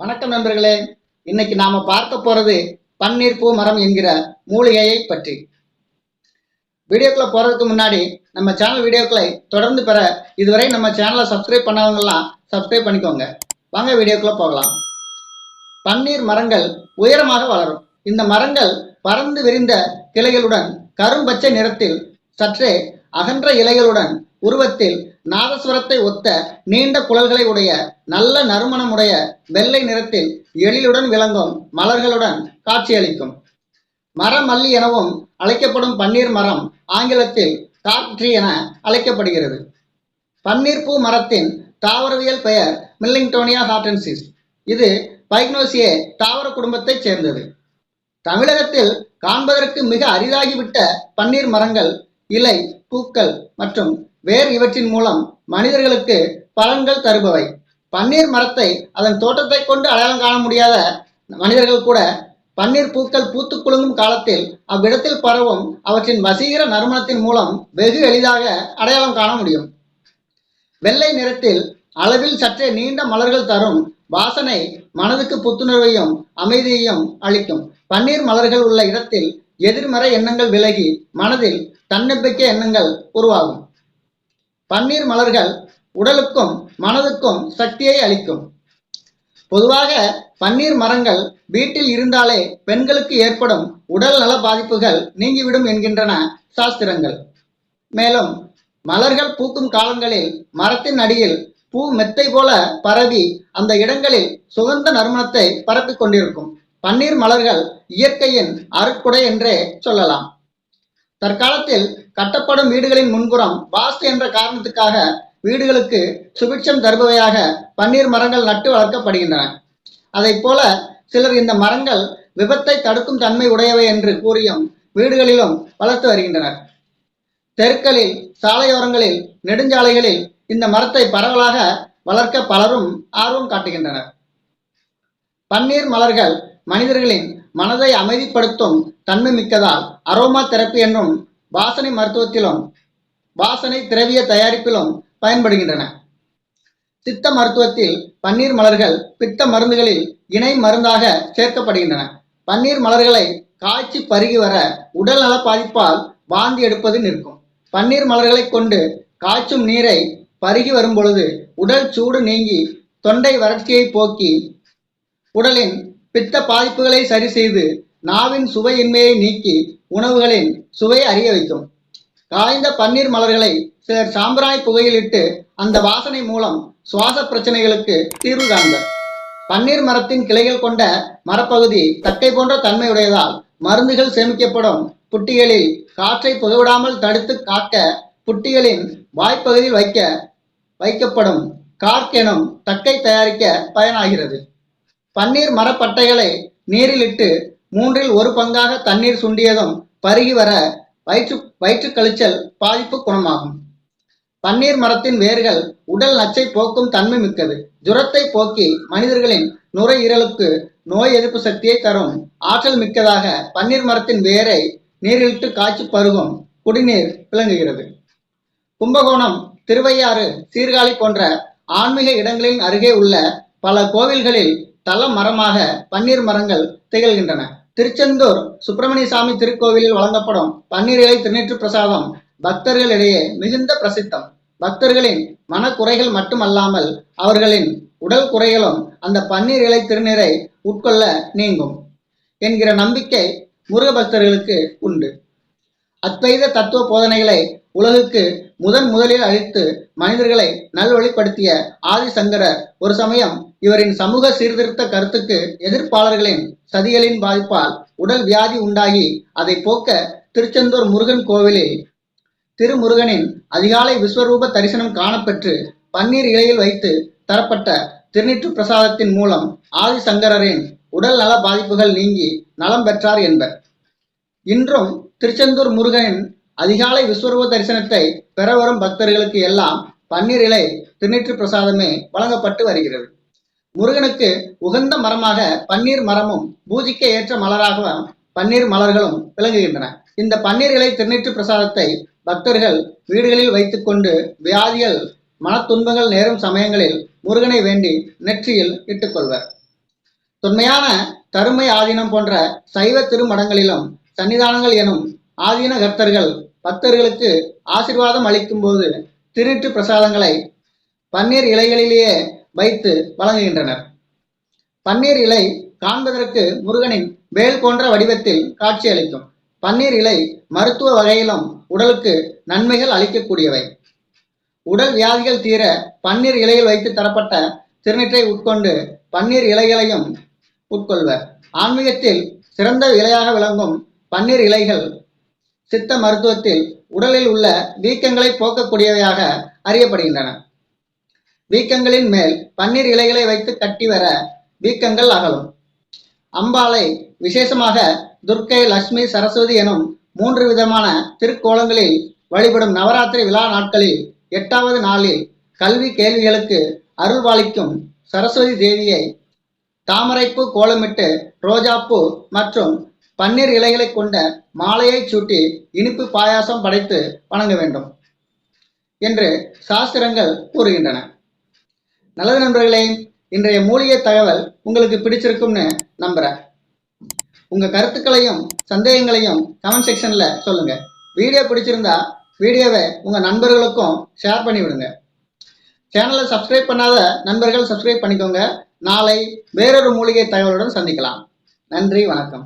வணக்கம் நண்பர்களே. இன்னைக்கு நாம பார்க்க போறது பன்னீர் பூ மரம் என்கிற மூலிகையை பற்றி. வீடியோக்குள்ள போறதுக்கு முன்னாடி நம்ம சேனல் வீடியோக்களை தொடர்ந்து பெற இதுவரை நம்ம சேனலை சப்ஸ்கிரைப் பண்ணவங்கலாம் சப்ஸ்கிரைப் பண்ணிக்கோங்க. வாங்க வீடியோக்குள்ள போகலாம். பன்னீர் மரங்கள் உயரமாக வளரும். இந்த மரங்கள் பறந்து விரிந்த கிளைகளுடன் கரும்பச்சை நிறத்தில் சற்றே அகன்ற இலைகளுடன் உருவத்தில் நாதஸ்வரத்தை ஒத்த நீண்ட குழல்களை உடைய நல்ல நறுமணமுடைய வெள்ளை நிறத்தில் எழிலுடன் விளங்கும் மலர்களுடன் காட்சியளிக்கும். மரமல்லி எனவும் அழைக்கப்படும் பன்னீர் மரம் ஆங்கிலத்தில் டாக் ட்ரீ என அழைக்கப்படுகிறது. பன்னீர் பூ மரத்தின் தாவரவியல் பெயர் மில்லிங்டோனியா ஹார்டன்சிஸ். இது பைக்னோசியே தாவர குடும்பத்தைச் சேர்ந்தது. தமிழகத்தில் காண்பதற்கு மிக அரிதாகிவிட்ட பன்னீர் மரங்கள் இலை பூக்கள் மற்றும் வேர் இவற்றின் மூலம் மனிதர்களுக்கு பலன்கள் தருபவை. பன்னீர் மரத்தை அதன் தோட்டத்தை கொண்டு அடையாளம் காண முடியாத மனிதர்கள் கூட பன்னீர் பூக்கள் பூத்து குலுங்கும் காலத்தில் அவ்விடத்தில் பரவும் அவற்றின் வசீகர நறுமணத்தின் மூலம் வெகு எளிதாக அடையாளம் காண முடியும். வெள்ளை நிறத்தில் அளவில் சற்றே நீண்ட மலர்கள் தரும் வாசனை மனதுக்கு புத்துணர்வையும் அமைதியையும் அளிக்கும். பன்னீர் மலர்கள் உள்ள இடத்தில் எதிர்மறை எண்ணங்கள் விலகி மனதில் தன்னம்பிக்கை எண்ணங்கள் உருவாகும். பன்னீர் மலர்கள் உடலுக்கும் மனதுக்கும் சக்தியை அளிக்கும். பொதுவாக பன்னீர் மரங்கள் வீட்டில் இருந்தாலே பெண்களுக்கு ஏற்படும் உடல் நல பாதிப்புகள் நீங்கிவிடும் என்கின்றன சாஸ்திரங்கள். மேலும் மலர்கள் பூக்கும் காலங்களில் மரத்தின் அடியில் பூ மெத்தை போல பரவி அந்த இடங்களில் சுகந்த நறுமணத்தை பரப்பிக் கொண்டிருக்கும். பன்னீர் மலர்கள் இயற்கையின் அருட்குடை என்றே சொல்லலாம். தற்காலத்தில் கட்டப்படும் வீடுகளின் முன்புறம் வாஸ்து என்ற காரணத்துக்காக வீடுகளுக்கு சுபிட்சம் தருபவையாக பன்னீர் மரங்கள் நட்டு வளர்க்கப்படுகின்றன. அதைப் போல சிலர் இந்த மரங்கள் விபத்தை தடுக்கும் தன்மை உடையவை என்று கூறியும் வீடுகளிலும் வளர்த்து வருகின்றனர். தெருக்களில் சாலையோரங்களில் நெடுஞ்சாலைகளில் இந்த மரத்தை பரவலாக வளர்க்க பலரும் ஆர்வம் காட்டுகின்றனர். பன்னீர் மலர்கள் மனிதர்களின் மனதை அமைதிப்படுத்தும் தன்மை மிக்கதால் அரோமா தெரப்பி என்னும் வாசனை மருத்துவத்திலும் வாசனை திரவிய தயாரிப்பிலும் பயன்படுகின்றன. சித்த மருத்துவத்தில் பன்னீர் மலர்கள் பித்த மருந்துகளில் இணை மருந்தாக சேர்க்கப்படுகின்றன. பன்னீர் மலர்களை காய்ச்சி பருகி வர உடல் நல பாதிப்பால் வாந்தி எடுப்பது நிற்கும். பன்னீர் மலர்களை கொண்டு காய்ச்சும் நீரை பருகி வரும் பொழுது உடல் சூடு நீங்கி தொண்டை வறட்சியை போக்கி உடலின் பித்த பாதிப்புகளை சரி செய்து நாவின் சுவையின்மையை நீக்கி உணவுகளின் சுவை அறிய வைக்கும் காய்ந்த பன்னீர் மலர்களை சிலர் சாம்பராய் புகையிலிட்டு அந்த வாசனை மூலம் சுவாச பிரச்சனைகளுக்கு தீர்வு காண்பர் பன்னீர் மரத்தின் கிளைகள் கொண்ட மரப்பகுதி தட்டை போன்ற தன்மையுடையதால் மருந்துகள் சேமிக்கப்படும். புட்டிகளில் காற்றை புகவிடாமல் தடுத்து காக்க புட்டிகளின் வாய்ப்பகுதியில் வைக்க வைக்கப்படும் கார்க் எனும் தக்கை தயாரிக்க பயனாகிறது. பன்னீர் மரப்பட்டைகளை நீரிலிட்டு மூன்றில் ஒரு பங்காக தண்ணீர் சுண்டியதும் பருகி வர வயிற்று வயிற்று கழிச்சல் பாதிப்பு குணமாகும். பன்னீர் மரத்தின் வேர்கள் உடல் நச்சை போக்கும் தன்மை மிக்கது. ஜுரத்தை போக்கி மனிதர்களின் நுரையீரலுக்கு நோய் எதிர்ப்பு சக்தியை தரும். ஆற்றல் மிக்கதாக பன்னீர் மரத்தின் வேரை நீரிலிட்டு காய்ச்சி பருகும் குடிநீர் விளங்குகிறது. கும்பகோணம் திருவையாறு சீர்காழி போன்ற ஆன்மீக இடங்களின் அருகே உள்ள பல கோவில்களில் தல மரமாக பன்னீர் மரங்கள் திகழ்கின்றன. திருச்செந்தூர் சுப்பிரமணிய சாமி திருக்கோவிலில் வழங்கப்படும் பன்னீர் இலை திருநீற்று பிரசாதம் பக்தர்களிடையே மிகுந்த பிரசித்தம். பக்தர்களின் மனக்குறைகள் மட்டுமல்லாமல் அவர்களின் உடல் குறைகளும் அந்த பன்னீர் இலை திருநீரை உட்கொள்ள நீங்கும் என்கிற நம்பிக்கை முருக பக்தர்களுக்கு உண்டு. அத்வைத தத்துவ போதனைகளை உலகுக்கு முதன் முதலில் அளித்து மனிதர்களை நல்வழிப்படுத்திய ஆதிசங்கரர் ஒரு சமயம் இவரின் சமூக சீர்திருத்த கருத்துக்கு எதிர்ப்பாளர்களின் சதிகளின் பாதிப்பால் உடல் வியாதி உண்டாகி அதை போக்க திருச்செந்தூர் முருகன் கோவிலில் திருமுருகனின் அதிகாலை விஸ்வரூப தரிசனம் காணப்பெற்று பன்னீர் இலையில் வைத்து தரப்பட்ட திருநீற்று பிரசாதத்தின் மூலம் ஆதிசங்கரரின் உடல் நல பாதிப்புகள் நீங்கி நலம் பெற்றார் என்பர். இன்றும் திருச்செந்தூர் முருகனின் அதிகாலை விஸ்வரூப தரிசனத்தை பெற வரும் பக்தர்களுக்கு எல்லாம் பன்னீர் இலை திருநீற்று பிரசாதமே வழங்கப்பட்டு வருகிறது. முருகனுக்கு உகந்த மரமாக பன்னீர் மரமும் பூஜிக்க ஏற்ற மலராக பன்னீர் மலர்களும் விளங்குகின்றன. இந்த பன்னீர் இலை திருநீற்று பிரசாதத்தை பக்தர்கள் வீடுகளில் வைத்துக்கொண்டு வியாதிகள் மனத்துன்பங்கள் நேரும் சமயங்களில் முருகனை வேண்டி நெற்றியில் இட்டுக்கொள்வர். தொன்மையான தருமை ஆதீனம் போன்ற சைவ திருமடங்களிலும் சன்னிதானங்கள் எனும் ஆதீன கர்த்தர்கள் பக்தர்களுக்கு ஆசீர்வாதம் அளிக்கும் போது திருட்டு பிரசாதங்களை பன்னீர் இலைகளிலேயே வைத்து வழங்குகின்றனர். பன்னீர் இலை காண்பதற்கு முருகனின் வேல் போன்ற வடிவத்தில் காட்சியளிக்கும் பன்னீர் இலை மருத்துவ வகையிலும் உடலுக்கு நன்மைகள் அளிக்கக்கூடியவை. உடல் வியாதிகள் தீர பன்னீர் இலையில் வைத்து தரப்பட்ட திருநீற்றை உட்கொண்டு பன்னீர் இலைகளையும் உட்கொள்வர். ஆன்மீகத்தில் சிறந்த இலையாக விளங்கும் பன்னீர் இலைகள் சித்த மருத்துவத்தில் உடலில் உள்ள வீக்கங்களை போக்கக்கூடியவையாக அறியப்படுகின்றன. வீக்கங்களின் மேல் பன்னீர் இலைகளை வைத்து கட்டி வர வீக்கங்கள் அகலும். அம்பாளை விசேஷமாக துர்க்கை லட்சுமி சரஸ்வதி எனும் மூன்று விதமான திருக்கோலங்களில் வழிபடும் நவராத்திரி விழா நாட்களில் எட்டாவது நாளில் கல்வி கேள்விகளுக்கு அருள்பாலிக்கும் சரஸ்வதி தேவியை தாமரைப்பூ கோலமிட்டு ரோஜாப்பூ மற்றும் பன்னீர் இலைகளை கொண்ட மாலையை சூட்டி இனிப்பு பாயாசம் படைத்து வணங்க வேண்டும் என்று சாஸ்திரங்கள் கூறுகின்றன. நல்லது நண்பர்களே இன்றைய மூலிகை தகவல் உங்களுக்கு பிடிச்சிருக்கும்னு நம்புறேன். உங்க கருத்துக்களையும் சந்தேகங்களையும் கமெண்ட் செக்ஷன்ல சொல்லுங்க. வீடியோ பிடிச்சிருந்தா வீடியோவை உங்க நண்பர்களுக்கும் ஷேர் பண்ணி விடுங்க. சேனலை சப்ஸ்கிரைப் பண்ணாத நண்பர்கள் சப்ஸ்கிரைப் பண்ணிக்கோங்க. நாளை வேறொரு மூலிகை தகவலுடன் சந்திக்கலாம். நன்றி வணக்கம்.